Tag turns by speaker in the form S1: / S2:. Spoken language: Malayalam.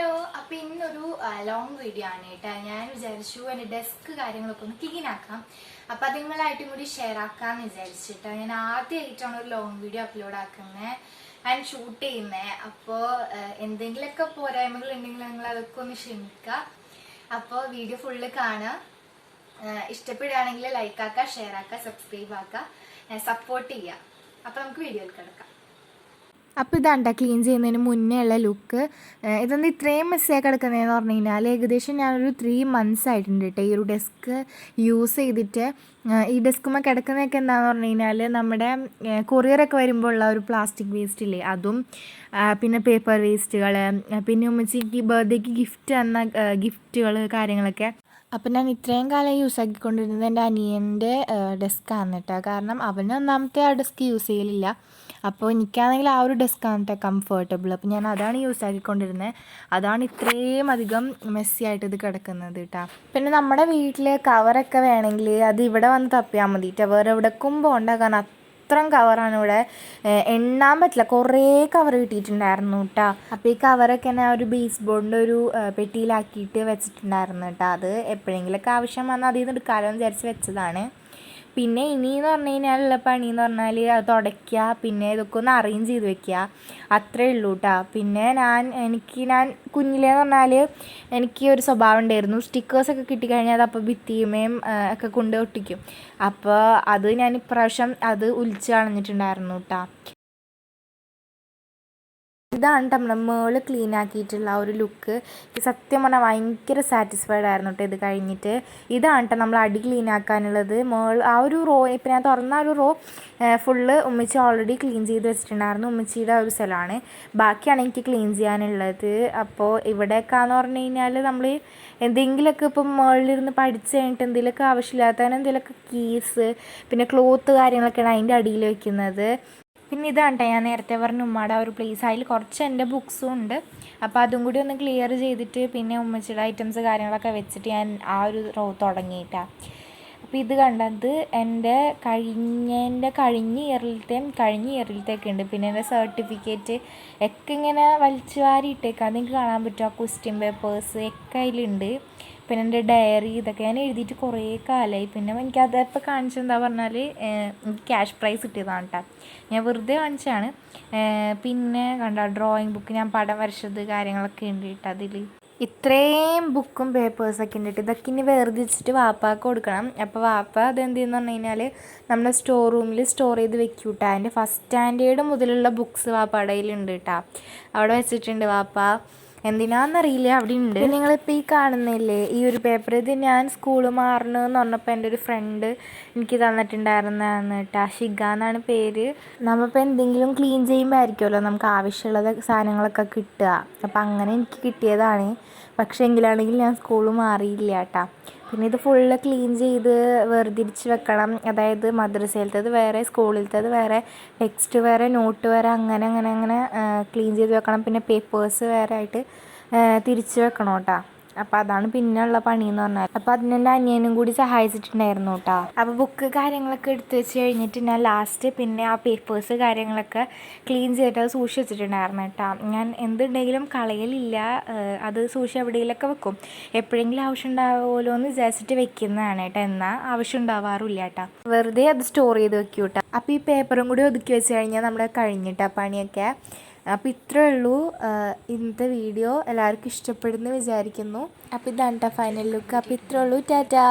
S1: ഹലോ അപ്പൊ ഇന്നൊരു ലോങ് വീഡിയോ ആണ് കേട്ടോ. ഞാൻ വിചാരിച്ചു എന്റെ ഡെസ്ക് കാര്യങ്ങളൊക്കെ ഒന്ന് ക്ലീൻ ആക്കാം. അപ്പൊ അത് നിങ്ങളായിട്ടും കൂടി ഷെയർ ആക്കാന്ന് വിചാരിച്ചിട്ടോ. ഞാൻ ആദ്യമായിട്ടാണ് ഒരു ലോങ് വീഡിയോ അപ്ലോഡ് ആക്കുന്നത് ആൻഡ് ഷൂട്ട് ചെയ്യുന്നത് അപ്പോൾ എന്തെങ്കിലുമൊക്കെ പോരായ്മകൾ ഉണ്ടെങ്കിൽ നിങ്ങൾ അതൊക്കെ ഒന്ന് ക്ഷമിക്കുക. അപ്പോൾ വീഡിയോ ഫുള്ള് കാണുക. ഇഷ്ടപ്പെടുകയാണെങ്കിൽ ലൈക്ക് ആക്കുക ഷെയർ ആക്കുക സബ്സ്ക്രൈബ് ആക്കുക സപ്പോർട്ട് ചെയ്യുക. അപ്പോൾ നമുക്ക് വീഡിയോയിൽ കിടക്കാം. അപ്പോൾ ഇതാണ്ട ക്ലീൻ ചെയ്യുന്നതിന് മുന്നേ ഉള്ള ലുക്ക് ഇതെന്താ ഇത്രയും മെസ്സായി കിടക്കുന്നതെന്ന് പറഞ്ഞു കഴിഞ്ഞാൽ ഏകദേശം ഞാനൊരു ത്രീ മന്ത്സ് ആയിട്ടുണ്ട് കേട്ടോ ഈ ഒരു ഡെസ്ക് യൂസ് ചെയ്തിട്ട്. ഈ ഡെസ്കുമ്പോൾ കിടക്കുന്നതൊക്കെ എന്താണെന്ന് പറഞ്ഞു കഴിഞ്ഞാൽ നമ്മുടെ കൊറിയറൊക്കെ വരുമ്പോൾ ഉള്ള ഒരു പ്ലാസ്റ്റിക് വേസ്റ്റ് ഇല്ലേ അതും പിന്നെ പേപ്പർ വേസ്റ്റുകൾ പിന്നെ ഉമ്മച്ചിക്ക് ബർത്ത്ഡേക്ക് ഗിഫ്റ്റ് തന്ന ഗിഫ്റ്റുകൾ കാര്യങ്ങളൊക്കെ അപ്പം ഞാൻ ഇത്രയും കാലം യൂസ് ആക്കിക്കൊണ്ടിരുന്നത് എന്റെ അനിയന്റെ ഡെസ്ക്കാണ് കേട്ടോ. കാരണം അവന് ഒന്നാമത്തെ ആ ഡെസ്ക് യൂസ് ചെയ്യലില്ല. അപ്പോൾ എനിക്കാണെങ്കിൽ ആ ഒരു ഡെസ്ക്കാണ് കേട്ടോ കംഫർട്ടബിൾ അപ്പോൾ ഞാൻ അതാണ് യൂസ് ആക്കിക്കൊണ്ടിരുന്നത് അതാണ് ഇത്രയും അധികം മെസ്സി ആയിട്ട് ഇത് കിടക്കുന്നത് കേട്ടോ പിന്നെ നമ്മുടെ വീട്ടിൽ കവറൊക്കെ വേണമെങ്കിൽ അത് ഇവിടെ വന്ന് തപ്പിയാൽ മതി കേട്ടോ വേറെ എവിടേക്കും പോകണ്ട. കാരണം അത്രയും കവറാണ് ഇവിടെ. എണ്ണാൻ പറ്റില്ല. കുറേ കവർ കിട്ടിയിട്ടുണ്ടായിരുന്നു കേട്ടോ അപ്പോൾ ഈ കവറൊക്കെ ഞാൻ ഒരു ബേസ് ബോർഡിന്റെ ഒരു പെട്ടിയിലാക്കിയിട്ട് വെച്ചിട്ടുണ്ടായിരുന്നു കേട്ടോ അത് എപ്പോഴെങ്കിലൊക്കെ ആവശ്യം വന്നാൽ അതിൽ നിന്ന് എടുക്കാമല്ലോ എന്ന് വിചാരിച്ച് വെച്ചതാണ്. പിന്നെ ഇനിയെന്ന് പറഞ്ഞു കഴിഞ്ഞാലുള്ള പണി എന്ന് പറഞ്ഞാൽ അത് തുടയ്ക്കുക പിന്നെ ഇതൊക്കെ ഒന്ന് അറേഞ്ച് ചെയ്ത് വെക്കുക അത്രേ ഉള്ളൂ കേട്ടോ പിന്നെ ഞാൻ എനിക്ക് ഞാൻ കുഞ്ഞിലേന്ന് പറഞ്ഞാൽ എനിക്ക് ഒരു സ്വഭാവം ഉണ്ടായിരുന്നു. സ്റ്റിക്കേഴ്സൊക്കെ കിട്ടിക്കഴിഞ്ഞാൽ അത് അപ്പോൾ ഭിത്തിയുമേയും ഒക്കെ കൊണ്ട് ഒട്ടിക്കും. അപ്പോൾ അത് ഞാൻ ഇപ്രാവശ്യം അത് ഉലിച്ച് കളഞ്ഞിട്ടുണ്ടായിരുന്നു കേട്ടോ ഇതാണ് കേട്ടോ നമ്മുടെ ക്ലീൻ ആക്കിയിട്ടുള്ള ആ ഒരു ലുക്ക് സത്യം പറഞ്ഞാൽ ഭയങ്കര സാറ്റിസ്ഫൈഡ് ആയിരുന്നു കേട്ടോ ഇത് കഴിഞ്ഞിട്ട്. ഇതാണ് കേട്ടോ നമ്മൾ അടി ക്ലീൻ ആക്കാനുള്ളത്. മേൾ ആ ഒരു റോ ഇപ്പം ഞാൻ തുറന്ന ഒരു റോ ഫുള്ള് ഉമ്മച്ചി ഓൾറെഡി ക്ലീൻ ചെയ്ത് വെച്ചിട്ടുണ്ടായിരുന്നു. ഉമ്മച്ചിയുടെ ഒരു സ്ഥലമാണ്. ബാക്കിയാണ് എനിക്ക് ക്ലീൻ ചെയ്യാനുള്ളത്. അപ്പോൾ ഇവിടെയൊക്കെയെന്ന് പറഞ്ഞു കഴിഞ്ഞാൽ നമ്മൾ എന്തെങ്കിലുമൊക്കെ ഇപ്പം മുകളിലിരുന്ന് പഠിച്ച് കഴിഞ്ഞിട്ട് എന്തെങ്കിലുമൊക്കെ ആവശ്യമില്ലാത്തതിന് എന്തെങ്കിലുമൊക്കെ കീസ് പിന്നെ ക്ലോത്ത് കാര്യങ്ങളൊക്കെയാണ് അതിന്റെ അടിയിൽ വെക്കുന്നത്. പിന്നെ ഇതാണ് കേട്ടോ ഞാൻ നേരത്തെ പറഞ്ഞ ഉമ്മയുടെ ആ ഒരു പ്ലേസ് അതിൽ കുറച്ച് എന്റെ ബുക്സും ഉണ്ട്. അപ്പോൾ അതും കൂടി ഒന്ന് ക്ലിയർ ചെയ്തിട്ട് പിന്നെ ഉമ്മച്ചിയുടെ ഐറ്റംസ് കാര്യങ്ങളൊക്കെ വെച്ചിട്ട് ഞാൻ ആ ഒരു റോ തുടങ്ങിയിട്ടാണ് അപ്പോൾ ഇത് കണ്ടത് എന്റെ കഴിഞ്ഞതിന്റെ കഴിഞ്ഞ ഇയറിലത്തെയും കഴിഞ്ഞ ഇയറിലത്തെയൊക്കെ ഉണ്ട്. പിന്നെ എന്റെ സർട്ടിഫിക്കറ്റ് ഒക്കെ ഇങ്ങനെ വലിച്ചു വാരി ഇട്ടേക്കാം അതെനിക്ക് കാണാൻ പറ്റും ആ ക്വസ്റ്റ്യൻ പേപ്പേഴ്സ് ഒക്കെ അതിലുണ്ട് പിന്നെ എന്റെ ഡയറി ഇതൊക്കെ ഞാൻ എഴുതിയിട്ട് കുറേ കാലമായി പിന്നെ എനിക്ക് അതപ്പോൾ കാണിച്ചെന്താ പറഞ്ഞാൽ ക്യാഷ് പ്രൈസ് കിട്ടിയതാണ് കേട്ടോ ഞാൻ വെറുതെ കാണിച്ചാണ് പിന്നെ കണ്ട ഡ്രോയിങ് ബുക്ക് ഞാൻ പടം വരച്ചത് കാര്യങ്ങളൊക്കെ ഉണ്ട് കേട്ടോ അതിൽ ഇത്രയും ബുക്കും പേപ്പേഴ്സൊക്കെ ഉണ്ട് കേട്ടോ ഇതൊക്കെ ഇനി വേർതിരിച്ചിട്ട് വാപ്പാക്ക് കൊടുക്കണം. അപ്പോൾ വാപ്പ അതെന്ത് ചെയ്യുന്നു പറഞ്ഞു കഴിഞ്ഞാൽ നമ്മുടെ സ്റ്റോർ റൂമിൽ സ്റ്റോർ ചെയ്ത് വെക്കും കേട്ടോ അതിന്റെ ഫസ്റ്റ് സ്റ്റാൻഡേർഡ് മുതലുള്ള ബുക്സ് വാപ്പയുടെ കയ്യിലുണ്ട് കേട്ടോ അവിടെ വെച്ചിട്ടുണ്ട് വാപ്പ. എന്തിനാന്നറിയില്ല അവിടെ ഉണ്ട് നിങ്ങളിപ്പോൾ ഈ കാണുന്നില്ലേ ഈ ഒരു പേപ്പർ ഇത് ഞാൻ സ്കൂൾ മാറണമെന്ന് പറഞ്ഞപ്പോൾ എന്റെ ഒരു ഫ്രണ്ട് എനിക്ക് തന്നിട്ടുണ്ടായിരുന്നതാണ് കേട്ടോ ഷിഗ എന്നാണ് പേര്. നമ്മളിപ്പോൾ എന്തെങ്കിലും ക്ലീൻ ചെയ്യുമ്പോൾ ആയിരിക്കുമല്ലോ നമുക്ക് ആവശ്യമുള്ള സാധനങ്ങളൊക്കെ കിട്ടുക. അപ്പം അങ്ങനെ എനിക്ക് കിട്ടിയതാണ്. പക്ഷേ എങ്കിലാണെങ്കിൽ ഞാൻ സ്കൂൾ മാറിയില്ല കേട്ടോ പിന്നെ ഇത് ഫുള്ള് ക്ലീൻ ചെയ്ത് വേർതിരിച്ച് വെക്കണം. അതായത് മദ്രസയിലത്തേത് വേറെ സ്കൂളിലത്തേത് വേറെ ടെക്സ്റ്റ് വേറെ നോട്ട് വേറെ അങ്ങനെ അങ്ങനെ അങ്ങനെ ക്ലീൻ ചെയ്ത് വെക്കണം. പിന്നെ പേപ്പേഴ്സ് വേറെ ആയിട്ട് തിരിച്ച് വെക്കണം കേട്ടോ. അപ്പം അതാണ് പിന്നെയുള്ള പണി എന്ന് പറഞ്ഞാൽ അപ്പം അതിന് എന്റെ അനിയനും കൂടി സഹായിച്ചിട്ടുണ്ടായിരുന്നു കേട്ടോ അപ്പോൾ ബുക്ക് കാര്യങ്ങളൊക്കെ എടുത്തു വെച്ച് കഴിഞ്ഞിട്ട് ഞാൻ ലാസ്റ്റ് പിന്നെ ആ പേപ്പേഴ്സ് കാര്യങ്ങളൊക്കെ ക്ലീൻ ചെയ്തിട്ട് അത് സൂക്ഷിച്ചിട്ടുണ്ടായിരുന്നു കേട്ടോ ഞാൻ എന്തുണ്ടെങ്കിലും കളയലില്ല അത് സൂക്ഷിച്ച് എവിടെയെങ്കിലൊക്കെ വെക്കും. എപ്പോഴെങ്കിലും ആവശ്യം ഉണ്ടാവുമല്ലോ എന്ന് വിചാരിച്ചിട്ട് വെക്കുന്നതാണ് കേട്ടോ എന്നാൽ ആവശ്യം ഉണ്ടാവാറില്ല കേട്ടോ വെറുതെ അത് സ്റ്റോർ ചെയ്ത് വെക്കൂട്ടോ. അപ്പൊ ഈ പേപ്പറും കൂടി ഒതുക്കി വെച്ച് കഴിഞ്ഞാൽ നമ്മുടെ കഴിഞ്ഞിട്ടാ പണിയൊക്കെ. അപ്പോൾ ഇത്രേ ഉള്ളൂ ഇന്നത്തെ വീഡിയോ എല്ലാവർക്കും ഇഷ്ടപ്പെടുന്നു വിചാരിക്കുന്നു. അപ്പോൾ ഇതാണ് ഫൈനൽ ലുക്ക് അപ്പോൾ ഇത്രേ ഉള്ളൂ. ടാറ്റാ.